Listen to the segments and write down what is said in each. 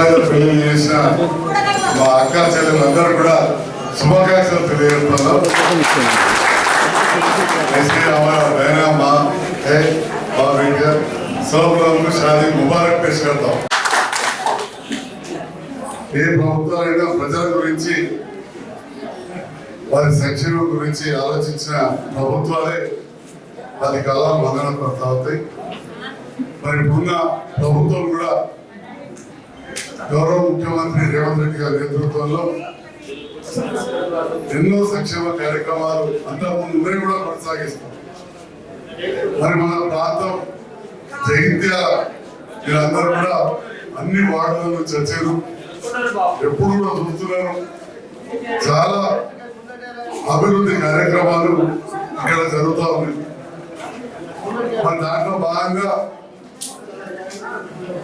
అమ్మాయిలు పెళ్ళి చేసిన మా అక్క చెల్లెలందరూ కూడా శుభాకాంక్షలు తెలియజేస్తున్నాం ఎస్కే షాదీ ముబారక్ పేసుకెళ్తాం ఏ ప్రభుత్వాలైనా ప్రజల గురించి వారి సంక్షేమం గురించి ఆలోచించిన ప్రభుత్వాలే అది కళా మదన పడతా మరి ఇప్పుడున్న ప్రభుత్వం కూడా గౌరవ ముఖ్యమంత్రి రేవంత్ రెడ్డి గారి నేతృత్వంలో ఎన్నో సంక్షేమ కార్యక్రమాలు అంతకుముందు ముందే కూడా కొనసాగిస్తాం. మరి మన ప్రాంతం జైత్యాల మీరందరూ కూడా అన్ని వార్డుల చర్చలు ఎప్పుడు కూడా చూస్తున్నారు. చాలా అభివృద్ధి కార్యక్రమాలు ఇక్కడ జరుగుతూ ఉన్నాయి. మన దాంట్లో భాగంగా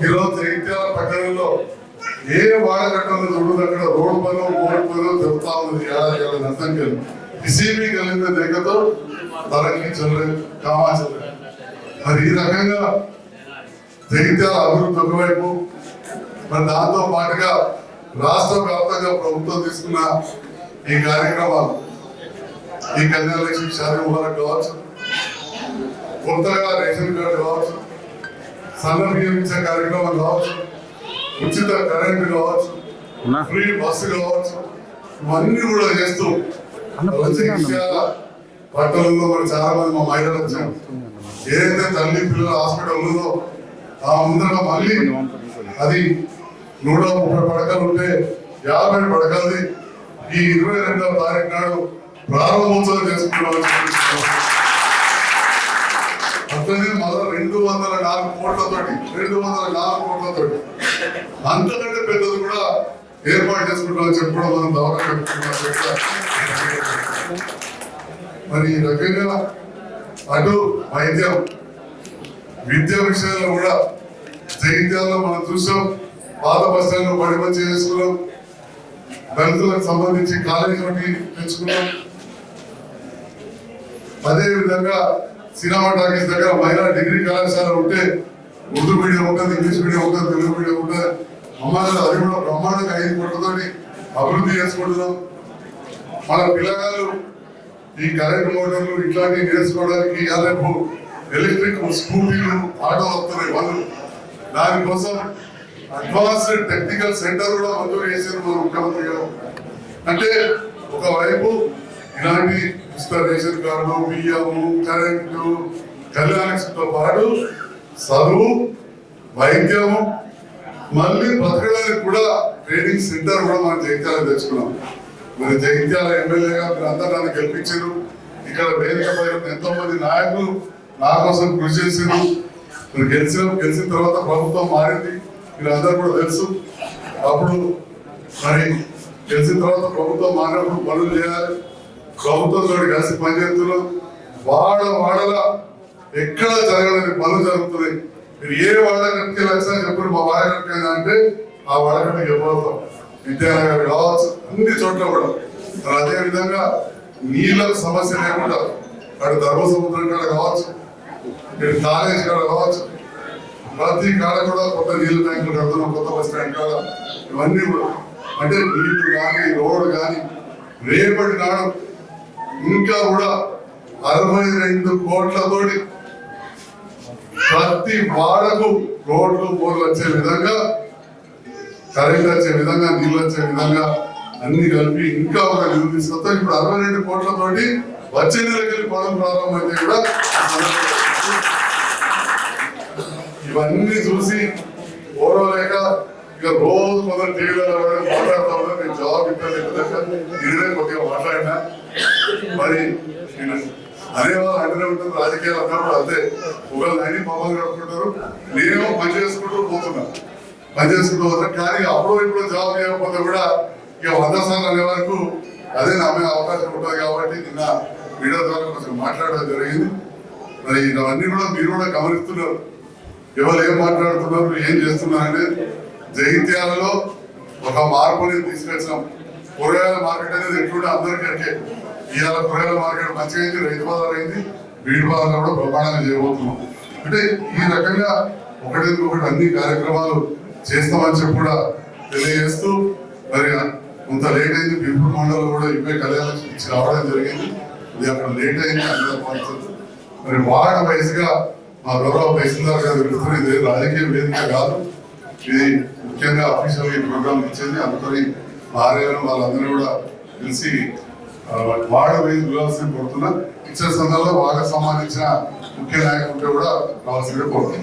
ఈరోజు జైత్యాల పట్టణంలో ఏ వాడకట్టను చూడదు అక్కడ. రోడ్ పనులు బోర్డు పనులు తిరుగుతా ఉన్నది అర్థం అర్థం ఇసీబీ కలిగిన దగ్గరతో తరంగి చెల్లె కామాచల్లె మరి ఈ రకంగా జగిత్యాల అభివృద్ధి ఒకవైపు మరి దాంతో పాటుగా రాష్ట్ర వ్యాప్తంగా ప్రభుత్వం తీసుకున్న ఈ కార్యక్రమాలు ఈ కళ్యాణ లక్ష్మి శారీరక వరకు కావచ్చు కొత్తగా రేషన్ కార్డు కావచ్చు సన్న బియ్యం ఇచ్చే కార్యక్రమాలు కావచ్చు ఉచిత కరెంట్ కావచ్చు ఫ్రీ బస్సు కావచ్చు ఇవన్నీ కూడా చేస్తూ పట్టణంలో మరి చాలా మంది మా మహిళలు వచ్చారు. ఏదైతే తల్లి పిల్లల హాస్పిటల్ ఉందో ఆ ముందర మళ్ళీ అది నూట ముప్పై పడకలు ఉంటే యాభై పడకలది ఈ ఇరవై రెండవ తారీఖు నాడు ప్రారంభోత్సవం చేసుకుంటున్నాం అట్లనే రెండు వందల నాలుగు కోట్లతోటి రెండు వందల నాలుగు కోట్లతోటి. అంతకంటే పెద్దది కూడా ఏర్పాటు చేసుకుంటామని చెప్పడం మనం దౌర్యం చెప్పుకున్నాం మరి ఈ రకంగా అటు వైద్యం విద్య విషయంలో కూడా జైత్యాల్లో మనం చూసాం పాత బస్ స్టాండ్ బడి మంచి చేసుకున్నాం దళితులకు సంబంధించి కాలేజీ ఒకటి తెచ్చుకున్నాం అదే విధంగా సినిమా టాకీస్ దగ్గర మహిళా డిగ్రీ కళాశాల ఉంటే ఉర్దూ మీడియం ఉంటుంది ఇంగ్లీష్ మీడియం ఉంటుంది తెలుగు మీడియం ఉంటుంది. అమ్మాయిలు అది కూడా బ్రహ్మాండంగా ఐదు అభివృద్ధి చేసుకుంటున్నాం. మన పిల్లగాళ్ళు ఈ కరెంట్ మోటార్లు ఇట్లాంటివి నేర్చుకోవడానికి రేపు ఎలక్ట్రిక్ స్కూటీలు ఆటో వస్తున్నాయి వాళ్ళు. దానికోసం అడ్వాన్స్డ్ టెక్నికల్ సెంటర్ కూడా మంజూరు చేశారు మన ముఖ్యమంత్రి గారు. అంటే ఒకవైపు ఇలాంటి ఉచిత రేషన్ కార్డు బియ్యము కరెంటు కళ్యాణతో పాటు చదువు వైద్యము మళ్ళీ బతకడానికి కూడా ట్రైనింగ్ సెంటర్ కూడా మనం జగిత్యాల తెచ్చుకున్నాం. మరి జగిత్యాల ఎమ్మెల్యేగా మీరు అందరూ నన్ను గెలిపించారు. ఇక్కడ వేదిక పైన ఎంతో మంది నాయకులు నా కోసం కృషి చేశారు. మీరు గెలిచిన గెలిచిన తర్వాత ప్రభుత్వం మారింది. మీరు అందరూ కూడా తెలుసు. అప్పుడు మరి గెలిచిన తర్వాత ప్రభుత్వం మారినప్పుడు పనులు చేయాలి. ప్రభుత్వంతో కలిసి పనిచేస్తున్నాం వాడ వాడల ఎక్కడ జరగలేదు పనులు జరుగుతున్నాయి. మీరు ఏ వాడకట్టుకి లక్షణం చెప్పండి మా వాడకట్టుకి అంటే ఆ వాడకట్టుకి చెప్పబోతాం విద్యానగర్ కావచ్చు అన్ని చోట్ల కూడా. మరి అదే విధంగా నీళ్ళ సమస్య లేకుండా అటు ధర్మసముద్రం కాడ కావచ్చు ఇటు కాలేజ్ కాడ కావచ్చు ప్రతి కాడ కూడా కొత్త నీళ్ళ ట్యాంకులు కడుతున్నాం కొత్త బస్ స్టాండ్ కాడ. ఇవన్నీ కూడా. అంటే నీళ్ళు కానీ రోడ్డు కానీ రేపటి నాడు ఇంకా కూడా అరవై రెండు కోట్లతోటి ప్రతి వాడకు రోడ్లు బోర్లు వచ్చే విధంగా కరెంట్ వచ్చే విధంగా నీళ్ళు వచ్చే విధంగా అన్ని కలిపి ఇంకా ఒక నిధులు ఇప్పుడు అరవై రెండు కోట్లతోటి వచ్చే నెలకెళ్ళి పనులు ప్రారంభమైతే కూడా ఇవన్నీ చూసి ఓడవలేక ఇక రోజు కొందరు టీవీలో మాట్లాడతామని నేను జవాబు ఇస్తాను కొద్దిగా మాట్లాడినా. మరి అదే అనేవాళ్ళు అంటనే ఉంటారు రాజకీయాలు అన్నప్పుడు అంతే. ఒకళ్ళు అని మమ్మల్ని కట్టుకుంటారు నేనేమో పని చేసుకుంటూ పోతున్నా. పని చేసుకుంటూ పోతున్నా. కానీ అప్పుడు ఇప్పుడు జాబ్ చేయకపోతే కూడా ఇక వంద సార్లు అనే వరకు అదే నమ్మే అవకాశం ఉంటుంది కాబట్టి నిన్న మీడియా ద్వారా కొంచెం మాట్లాడడం జరిగింది. మరి ఇవన్నీ కూడా మీరు కూడా గమనిస్తున్నారు. ఎవరు ఏం మాట్లాడుతున్నారు ఏం చేస్తున్నారు అనేది జగిత్యాలలో ఒక మార్పుని తీసుకొచ్చాం కూరగాయల మార్కెట్ అనేది ఎట్లుంటే అందరికీ ఇవాళ కూరగాయల మార్కెట్ మంచిగా అయింది రైతు బజార్ అయింది వీడి బజార్ కూడా బ్రహ్మాండంగా చేయబోతున్నాం. అంటే ఈ రకంగా ఒకటి ఒకటి అన్ని కార్యక్రమాలు చేస్తామని చెప్పి కూడా తెలియజేస్తూ మరి కొంత లేట్ అయింది బిల్పూర్ మండలం కూడా ఇవే కళ్యాణం ఇచ్చి రావడం జరిగింది. ఇది అక్కడ లేట్ అయింది అందరూ పంచుతుంది మరి వార్డు వయసుగా మా గౌరవ తహసీల్దార్ గారు వెళ్తున్న ఇది రాజకీయ వేదిక కాదు. ఇది ముఖ్యంగా అఫీషియల్ ఈ ప్రోగ్రామ్ ఇచ్చింది. అందుకని భార్యను వాళ్ళందరూ కూడా కలిసి ఆ, వార్డు వైజ్ కోరుతున్నా ఇచ్చిన సందర్భంలో వార్డుకు సంబంధించిన ముఖ్య నాయకులు కూడా రావాల్సిందే కోరుతున్నాం.